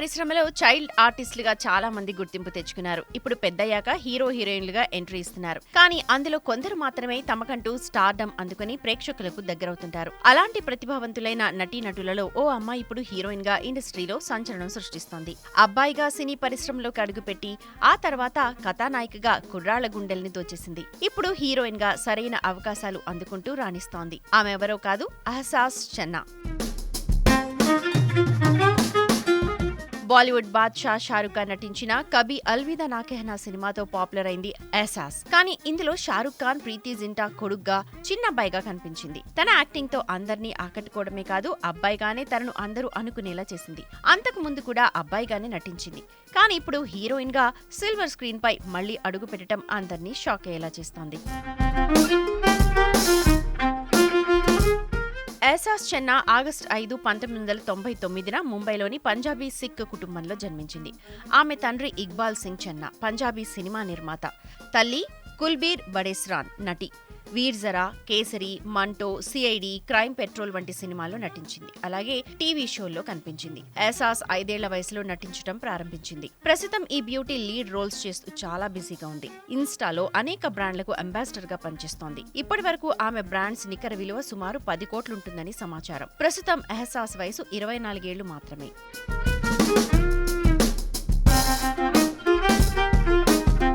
పరిశ్రమలో చైల్డ్ ఆర్టిస్టులుగా చాలా మంది గుర్తింపు తెచ్చుకున్నారు. ఇప్పుడు పెద్దయ్యాక హీరో హీరోయిన్లుగా ఎంట్రీ ఇస్తున్నారు. కానీ అందులో కొందరు మాత్రమే తమకంటూ స్టార్డమ్ అందుకుని ప్రేక్షకులకు దగ్గరవుతుంటారు. అలాంటి ప్రతిభావంతులైన నటీనటులలో ఓ అమ్మాయి ఇప్పుడు హీరోయిన్గా ఇండస్ట్రీలో సంచలనం సృష్టిస్తోంది. అబ్బాయిగా సినీ పరిశ్రమలోకి అడుగుపెట్టి ఆ తర్వాత కథానాయికగా కుర్రాళ్ళ గుండెల్ని దోచేసింది. ఇప్పుడు హీరోయిన్గా సరైన అవకాశాలు అందుకుంటూ రాణిస్తోంది. ఆమె ఎవరో కాదు అహసాస్ చెన్నా. బాలీవుడ్ బాద్షా షారుఖ్ ఖాన్ నటించిన కబీ అల్విదా నాకెహనా సినిమాతో పాపులర్ అయింది ఎహసాస్ కానీ ఇందులో షారుఖ్ ఖాన్ ప్రీతి జింటా కొడుగ్గా చిన్న అబ్బాయిగా కనిపించింది. తన యాక్టింగ్తో అందరినీ ఆకట్టుకోవడమే కాదు అబ్బాయిగానే తనను అందరూ అనుకునేలా చేసింది. అంతకు ముందు కూడా అబ్బాయిగానే నటించింది. కానీ ఇప్పుడు హీరోయిన్గా సిల్వర్ స్క్రీన్ పై మళ్ళీ అడుగు పెట్టడం అందరినీ షాక్ అయ్యేలా చేస్తోంది. ఎహసాస్ చెన్నా ఆగస్టు ఐదు పంతొమ్మిది వందల తొంభై తొమ్మిదిన ముంబైలోని పంజాబీ సిక్ కుటుంబంలో జన్మించింది. ఆమె తండ్రి ఇక్బాల్ సింగ్ చెన్నా పంజాబీ సినిమా నిర్మాత. తల్లి కుల్బీర్ బడేస్రాన్ నటి. Veer Zaara Kesari Manto CID crime patrol వంటి సినిమాల్లో నటించింది. అలాగే టీవీ షోల్లో కనిపించింది. ఎహసాస్ ఐదేళ్ళ వయసులో నటించడం ప్రారంభించింది. ప్రస్తుతం ఈ బ్యూటీ లీడ్ రోల్స్ చేస్తూ చాలా బిజీగా ఉంది. ఇన్స్టాలో అనేక బ్రాండ్లకు అంబాసిడర్గా పనిచేస్తోంది. ఇప్పటి వరకు ఆమె బ్రాండ్స్ నికర విలువ సుమారు పది కోట్లుంటుందని సమాచారం. ప్రస్తుతం ఎహసాస్ వయసు ఇరవై నాలుగేళ్ళు మాత్రమే.